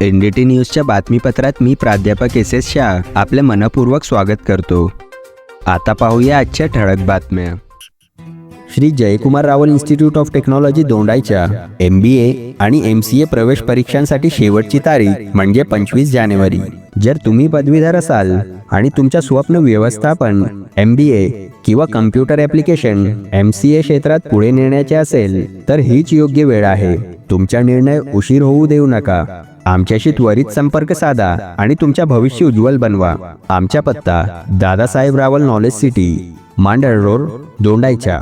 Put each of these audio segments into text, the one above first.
N D T न्यूजच्या बातमीपत्रात मी प्राध्यापक S S Shah आपले मनपूर्वक स्वागत करतो. आता पाहूया आजच्या ठळक बातम्या. Shri Jaykumar Rawal institute of technology दोंडाईच्या M B A आणि एम सी ए प्रवेश परीक्षांसाठी शेवटची तारीख म्हणजे पंचवीस जानेवारी. जर तुम्ही पदवीधर असाल आणि तुमच्या स्वप्न व्यवस्थापन एम बी ए किंवा computer application M C A क्षेत्रात पुढे नेण्याचे असेल तर हीच योग्य वेळ आहे. तुमचा निर्णय उशीर होऊ देऊ नका. आमच्याशी त्वरित संपर्क साधा आणि तुमच्या भविष्य उज्ज्वल बनवा. आमचा पत्ता Dadasaheb Rawal knowledge city Mandal road दोंडाईच्या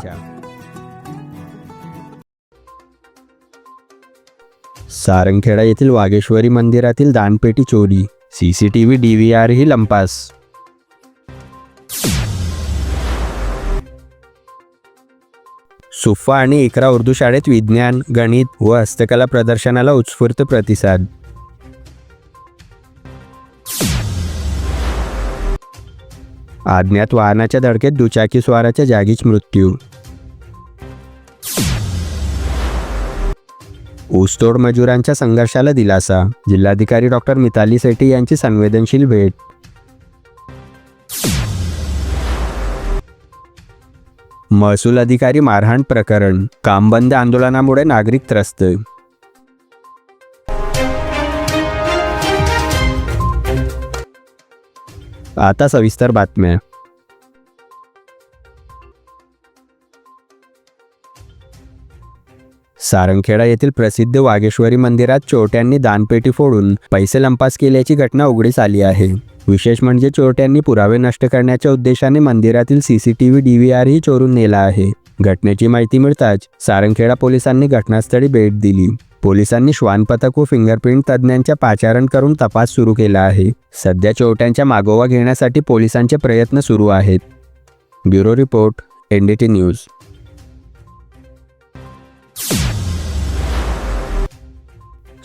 Sarangkheda येथील वागेश्वरी मंदिरातील दानपेटी चोरी. सीसीटीव्ही डीव्हीआर ही लंपास. सुफा आणि इकरा उर्दू शाळेत विज्ञान गणित व हस्तकला प्रदर्शनाला उत्स्फूर्त प्रतिसाद. अज्ञात वाहनाच्या धडकेत दुचाकी स्वाराच्या जागीच मृत्यू. ऊसतोड मजुरांच्या संघर्षाला दिलासा जिल्हाधिकारी डॉक्टर मिताली सेठी यांची संवेदनशील भेट. महसूल अधिकारी मारहाण प्रकरण कामबंद आंदोलनामुळे नागरिक त्रस्त. आता सविस्तर बातम्या. सारंगखेडा येथील प्रसिद्ध वागेश्वरी मंदिरात चोरट्यांनी दानपेटी फोडून पैसे लंपास केल्याची घटना उघडीस आली आहे. विशेष म्हणजे चोरट्यांनी पुरावे नष्ट करण्याच्या उद्देशाने मंदिरातील सीसीटीव्ही डीव्हीआरही चोरून नेला आहे. घटनेची माहिती मिळताच सारंगखेडा पोलिसांनी घटनास्थळी भेट दिली. पोलिसांनी श्वान पथक व फिंगरप्रिंट तज्ज्ञांच्या पाचारण करून तपास सुरू केला आहे. सध्या चोरट्यांच्या मागोवा घेण्यासाठी पोलिसांचे प्रयत्न सुरू आहेत. Bureau report NDT news.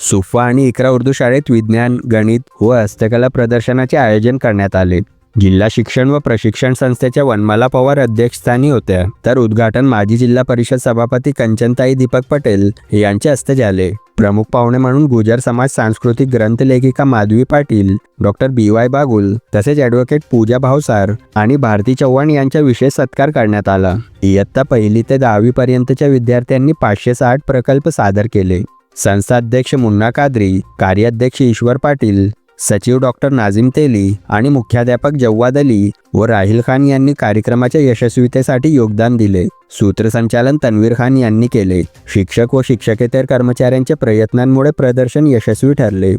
Sufa आणि इकरा उर्दू शाळेत विज्ञान गणित व हस्तकला प्रदर्शनाचे आयोजन करण्यात आले. जिल्हा शिक्षण व प्रशिक्षण संस्थेच्या वनमाला पवार अध्यक्षस्थानी होत्या. तर उद्घाटन माजी जिल्हा परिषद सभापती कंचनताई दीपक पटेल यांच्या हस्ते झाले. प्रमुख पाहुणे म्हणून गुजर समाज सांस्कृतिक ग्रंथलेखिका Madhavi Patil doctor B Y Bagul तसेच ॲडव्होकेट पूजा भावसार आणि भारती चव्हाण यांचा विशेष सत्कार करण्यात आला. इयत्ता पहिली ते दहावी पर्यंतच्या विद्यार्थ्यांनी पाचशे साठ प्रकल्प सादर केले. संस्थाध्यक्ष मुन्ना कादरी कार्याध्यक्ष ईश्वर पाटील सचिव डॉक्टर नाझिम तेली आणि मुख्याध्यापक जव्वाद अली व राहिल खान यांनी कार्यक्रमाच्या यशस्वीतेसाठी योगदान दिले. सूत्रसंचालन तन्वीर खान यांनी केले. शिक्षक व शिक्षकेतर कर्मचाऱ्यांच्या प्रयत्नांमुळे प्रदर्शन यशस्वी ठरले.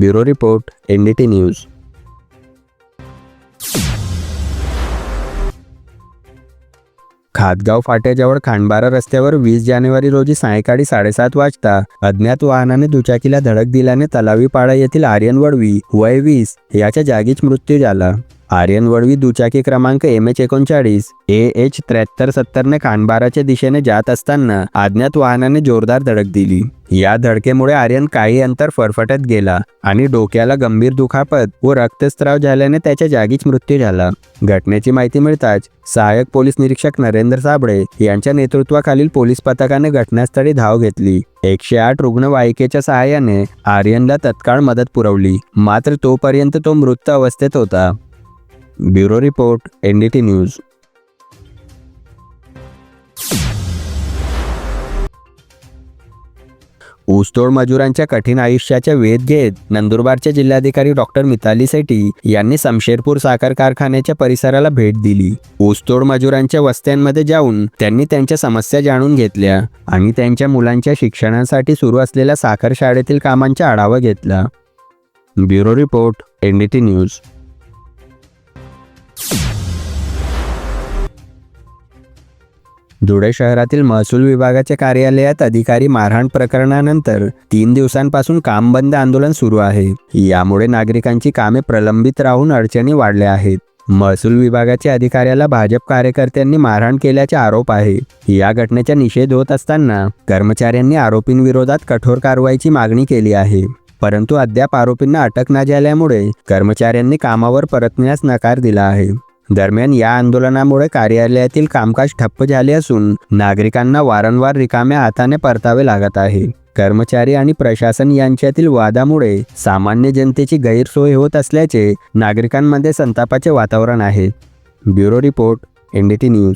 Bureau report NDT news. Khatgaon फाट्याजवळ खांडबारा रस्त्यावर वीस जानेवारी रोजी सायंकाळी साडेसात वाजता अज्ञात वाहनाने दुचाकीला धडक दिल्याने तलावीपाडा येथील आर्यन वडवी वय वीस याच्या जागीच मृत्यू झाला. आर्यन वडवी दुचाकी क्रमांक एम एच एकोणचाळीस ए एच त्र्याहत्तर सत्तरने खांडबाराच्या दिशेने जात असताना अज्ञात वाहनाने जोरदार धडक दिली. या धडकेमुळे आर्यन काही अंतर फरफटत गेला आणि डोक्याला गंभीर दुखापत व रक्तस्त्राव झाल्याने त्याच्या जागीच मृत्यू झाला. घटनेची माहिती मिळताच सहाय्यक पोलीस निरीक्षक नरेंद्र साबळे यांच्या नेतृत्वाखालील पोलीस पथकाने घटनास्थळी धाव घेतली. एकशे आठ रुग्णवाहिकेच्या सहाय्याने आर्यनला तत्काळ मदत पुरवली. मात्र तोपर्यंत तो मृत अवस्थेत होता. Bureau report NDT news. ऊसतोड मजुरांच्या कठीण आयुष्याच्या वेध घेत नंदुरबारचे जिल्हाधिकारी डॉक्टर मिताली सेठी यांनी समशेरपूर साखर कारखान्याच्या परिसराला भेट दिली. ऊसतोड मजुरांच्या वस्त्यांमध्ये जाऊन त्यांनी त्यांच्या समस्या जाणून घेतल्या आणि त्यांच्या मुलांच्या शिक्षणासाठी सुरू असलेल्या साखर शाळेतील कामांचा आढावा घेतला. Bureau report NDT news. Dhule शहरातील महसूल विभागाच्या कार्यालयात अधिकारी मारहाण प्रकरणानंतर तीन दिवसांपासून काम बंद आंदोलन सुरू आहे. यामुळे नागरिकांची कामे प्रलंबित राहून अडचणी वाढल्या आहेत. महसूल विभागाच्या अधिकाऱ्याला भाजप कार्यकर्त्यांनी मारहाण केल्याचे आरोप आहे. या घटनेचा निषेध होत असताना कर्मचाऱ्यांनी आरोपींविरोधात कठोर कारवाईची मागणी केली आहे. परंतु अद्याप आरोपींना अटक न झाल्यामुळे कर्मचाऱ्यांनी कामावर परतण्यास नकार दिला आहे. दरम्यान या आंदोलनामुळे कार्यालयातील कामकाज ठप्प झाले असून नागरिकांना वारंवार रिकाम्या हाताने परतावे लागत आहे. कर्मचारी आणि प्रशासन यांच्यातील वादामुळे सामान्य जनतेची गैरसोय होत असल्याचे नागरिकांमध्ये संतापाचे वातावरण आहे. Bureau report NDT news.